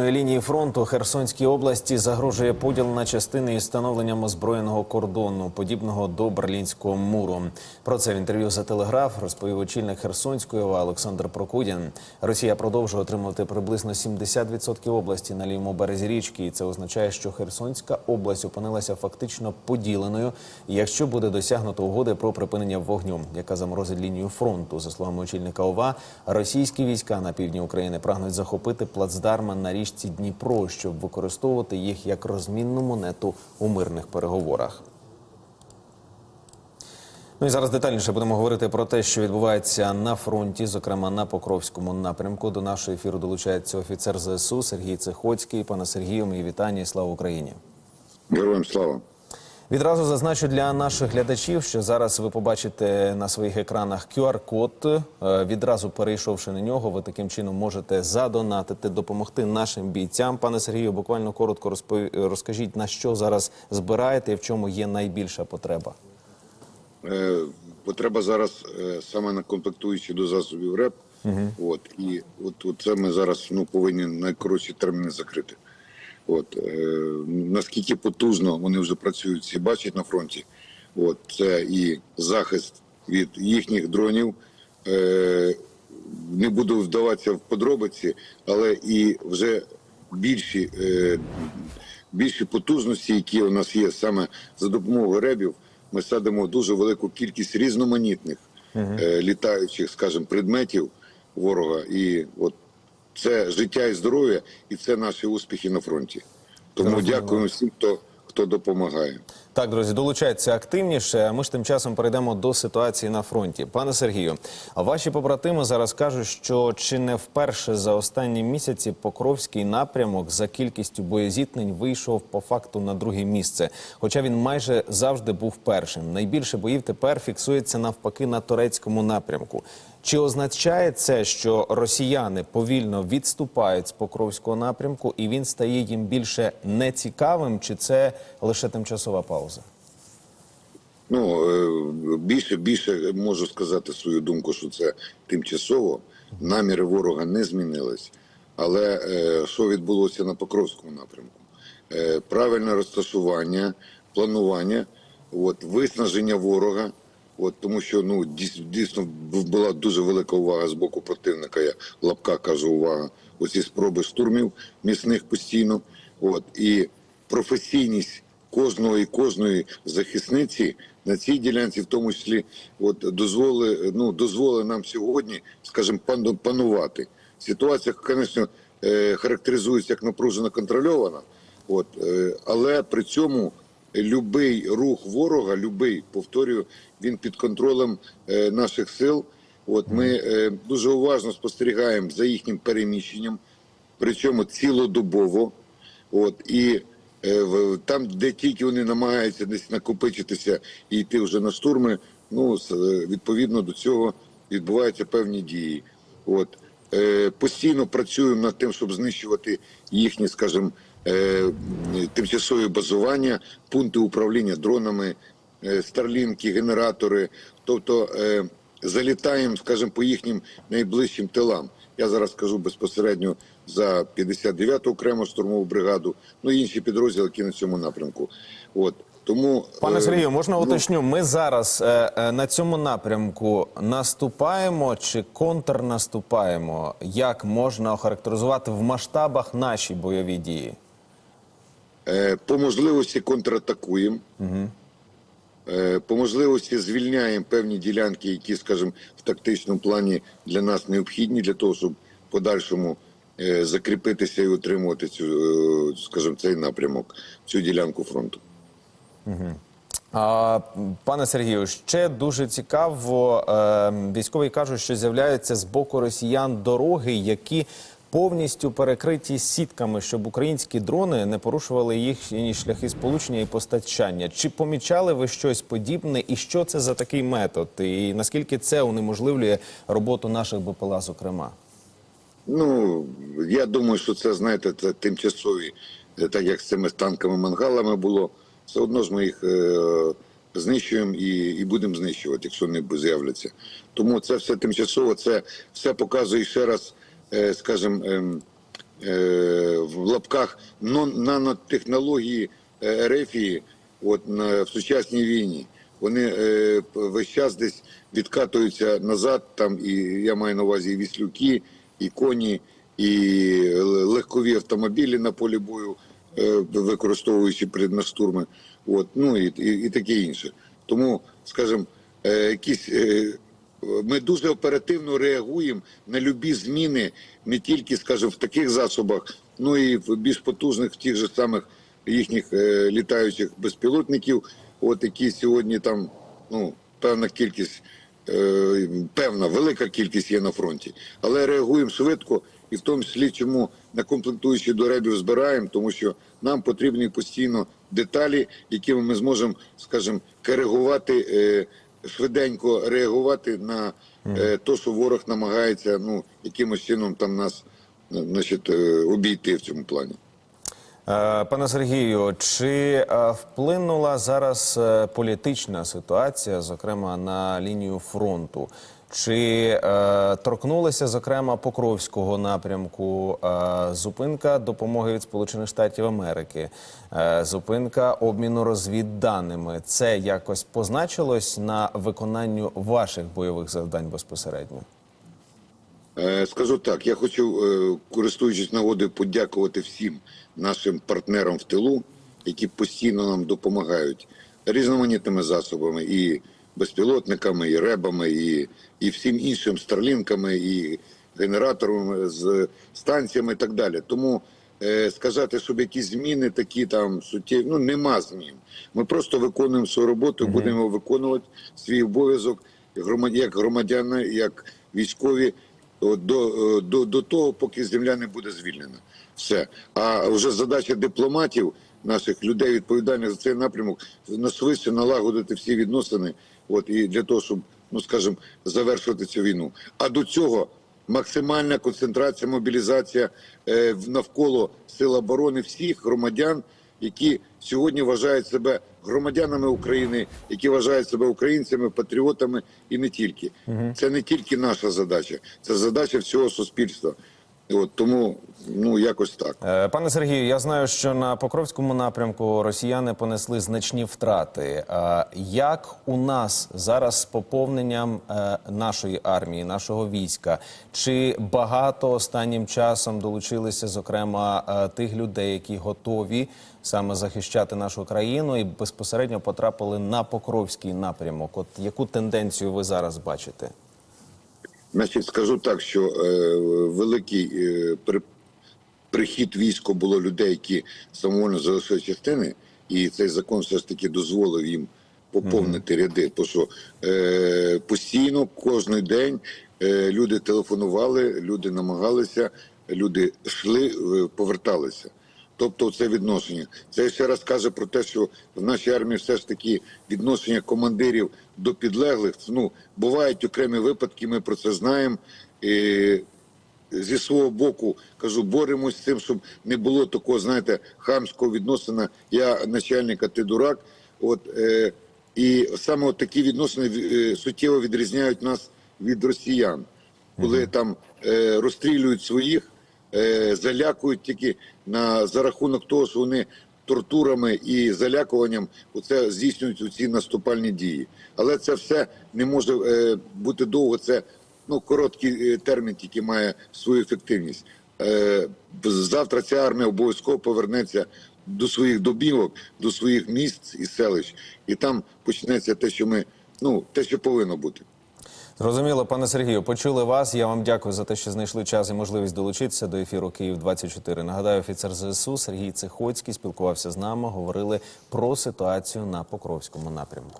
Лінії фронту Херсонській області загрожує поділ на частини із встановленням озброєного кордону, подібного до Берлінського муру. Про це в інтерв'ю за телеграф розповів очільник Херсонської ОВА Олександр Прокудін. Росія продовжує отримувати приблизно 70% області на лівому березі річки, і це означає, що Херсонська область опинилася фактично поділеною, якщо буде досягнуто угоди про припинення вогню, яка заморозить лінію фронту. За словами очільника ОВА, російські війська на півдні України прагнуть захопити плацдарма на річці Дніпро, щоб використовувати їх як розмінну монету у мирних переговорах. Ну і зараз детальніше будемо говорити про те, що відбувається на фронті, зокрема на Покровському напрямку. До нашого ефіру долучається офіцер ЗСУ Сергій Цехоцький. Пане Сергію, мої вітання і слава Україні. Героям слава. Відразу зазначу для наших глядачів, що зараз ви побачите на своїх екранах QR-код. Е, Відразу перейшовши на нього, ви таким чином можете задонатити, допомогти нашим бійцям. Пане Сергію, буквально коротко розпов- розкажіть, на що зараз збираєте і в чому є найбільша потреба. Е, потреба зараз е, саме на комплектуючі до засобів РЕП. От, і от, от це ми зараз ну, повинні найкоротші терміни закрити. От, е, наскільки потужно вони вже працюють, всі бачать на фронті. От, це і захист від їхніх дронів. Е, не буду вдаватися в подробиці, але і вже більші, е, більші потужності, які у нас є саме за допомогою ребів, ми садимо дуже велику кількість різноманітних е, літаючих, скажімо, предметів ворога. І от це життя і здоров'я, і це наші успіхи на фронті. Тому дякуємо всім, хто, хто допомагає. Так, друзі, долучайтеся активніше. А ми ж тим часом перейдемо до ситуації на фронті. Пане Сергію, ваші побратими зараз кажуть, що чи не вперше за останні місяці Покровський напрямок за кількістю боєзіткнень вийшов по факту на друге місце, хоча він майже завжди був першим. Найбільше боїв тепер фіксується навпаки на турецькому напрямку. Чи означає це, що росіяни повільно відступають з Покровського напрямку, і він стає їм більше нецікавим, чи це лише тимчасова пауза? Ну е, більше більше можу сказати свою думку, що це тимчасово. Наміри ворога не змінились. Але е, що відбулося на Покровському напрямку? Е, правильне розташування, планування, от, виснаження ворога. От, тому що ну дійс- дійсно була дуже велика увага з боку противника. Я в лапках кажу увага. Оці спроби штурмів міцних постійно. От і професійність кожного і кожної захисниці на цій ділянці, в тому числі, от дозволи, ну дозволи нам сьогодні, скажімо, пану- панувати. Ситуація, звісно, е, характеризується як напружено контрольована, от е, але при цьому любий рух ворога, любий, повторюю, він під контролем е, наших сил. От ми е, дуже уважно спостерігаємо за їхнім переміщенням, причому цілодобово. От і е, там, де тільки вони намагаються десь накопичитися і йти вже на штурми, ну відповідно до цього відбуваються певні дії. От постійно працюємо над тим, щоб знищувати їхні, скажімо, е, тимчасові базування, пункти управління дронами, е, старлінки, генератори. Тобто е, залітаємо, скажімо, по їхнім найближчим тилам. Я зараз кажу безпосередньо за 59-ту окрему штурмову бригаду, ну і інші підрозділи, які на цьому напрямку. От тому Пане е, Сергію, можна ну, уточню? Ми зараз е, е, на цьому напрямку наступаємо чи контрнаступаємо? Як можна охарактеризувати в масштабах наші бойові дії? Е, По можливості контратакуємо. Е, По можливості звільняємо певні ділянки, які, скажімо, в тактичному плані для нас необхідні для того, щоб в подальшому е, закріпитися і отримувати цю, скажімо, цей напрямок, цю ділянку фронту. А, пане Сергію, ще дуже цікаво. Військові кажуть, що з'являються з боку росіян дороги, які повністю перекриті сітками, щоб українські дрони не порушували їхні шляхи сполучення і постачання. Чи помічали ви щось подібне, і що це за такий метод? І наскільки це унеможливлює роботу наших БПЛА, зокрема? Ну, я думаю, що це, знаєте, це тимчасові, е, так як з цими танками мангалами було. Все одно ж ми їх е, знищуємо і, і будемо знищувати, якщо не з'являться. Тому це все тимчасово, це все показує ще раз, скажімо, ем, е, в лапках нанотехнології е, Ерефії от, в сучасній війні. Вони е, весь час десь відкатуються назад, там і я маю на увазі і віслюки, і коні, і легкові автомобілі на полі бою, е, використовуючи преднастурми, от, ну і, і, і таке інше. Тому, скажімо, е, якісь. Е, ми дуже оперативно реагуємо на любі зміни, не тільки, скажімо, в таких засобах, ну і в більш потужних в тих же самих їхніх е, літаючих безпілотників, от які сьогодні там ну певна кількість, е, певна велика кількість є на фронті, але реагуємо швидко, і в тому числі чому на комплектуючі до ребів збираємо, тому що нам потрібні постійно деталі, якими ми зможемо, скажімо, коригувати. Швиденько реагувати на е, те, що ворог намагається ну якимось чином там нас е, значить, е, обійти в цьому плані. Е, Пане Сергію, чи е, вплинула зараз е, політична ситуація, зокрема на лінію фронту? Чи торкнулася, зокрема, Покровського напрямку зупинка допомоги від Сполучених Штатів Америки, зупинка обміну розвідданими? Це якось позначилось на виконанню ваших бойових завдань безпосередньо? Е, Скажу так, я хочу, е, користуючись нагодою, подякувати всім нашим партнерам в тилу, які постійно нам допомагають різноманітними засобами і безпілотниками, і ребами, і, і всім іншим старлінками, і генераторами з станціями і так далі. Тому е, сказати, щоб якісь зміни такі там суттєві, ну нема змін. Ми просто виконуємо свою роботу, будемо виконувати свій обов'язок як громадяни, як військові. До, е, до, до того, поки земля не буде звільнена. Все. А вже задача дипломатів, наших людей, відповідальних за цей напрямок, насвидше налагодити всі відносини, от і для того, щоб, ну скажімо, завершувати цю війну. А до цього максимальна концентрація, мобілізація е, навколо сил оборони всіх громадян, які сьогодні вважають себе громадянами України, які вважають себе українцями, патріотами і не тільки. Це не тільки наша задача, це задача всього суспільства. От тому ну якось так. Е, Пане Сергію, я знаю, що на Покровському напрямку росіяни понесли значні втрати. Е, Як у нас зараз з поповненням е, нашої армії, нашого війська? Чи багато останнім часом долучилися, зокрема, тих людей, які готові саме захищати нашу країну і безпосередньо потрапили на Покровський напрямок? От яку тенденцію ви зараз бачите? Значить, скажу так, що е, великий е, при, прихід військо було людей, які самовольно залишили частини, і цей закон все ж таки дозволив їм поповнити ряди. Тому що е, постійно, кожен день е, люди телефонували, люди намагалися, люди йшли, е, поверталися. Тобто це відношення. Це ще раз каже про те, що в нашій армії все ж таки відношення командирів до підлеглих. Ну бувають окремі випадки, ми про це знаємо. І зі свого боку кажу, боремось з цим, щоб не було такого, знаєте, хамського відносина. Я начальник, а ти дурак. От е, і саме от такі відносини е, суттєво відрізняють нас від росіян, коли там е, розстрілюють своїх е, залякують тільки на за рахунок того, що вони тортурами і залякуванням оце здійснюють ці наступальні дії. Але це все не може е, бути довго. Це ну короткий е, термін, тільки має свою ефективність. Е, завтра ця армія обов'язково повернеться до своїх добівок, до своїх міст і селищ, і там почнеться те, що ми ну те, що повинно бути. Зрозуміло, пане Сергію, почули вас. Я вам дякую за те, що знайшли час і можливість долучитися до ефіру Київ 24 Нагадаю, офіцер ЗСУ Сергій Цихоцький спілкувався з нами. Говорили про ситуацію на Покровському напрямку.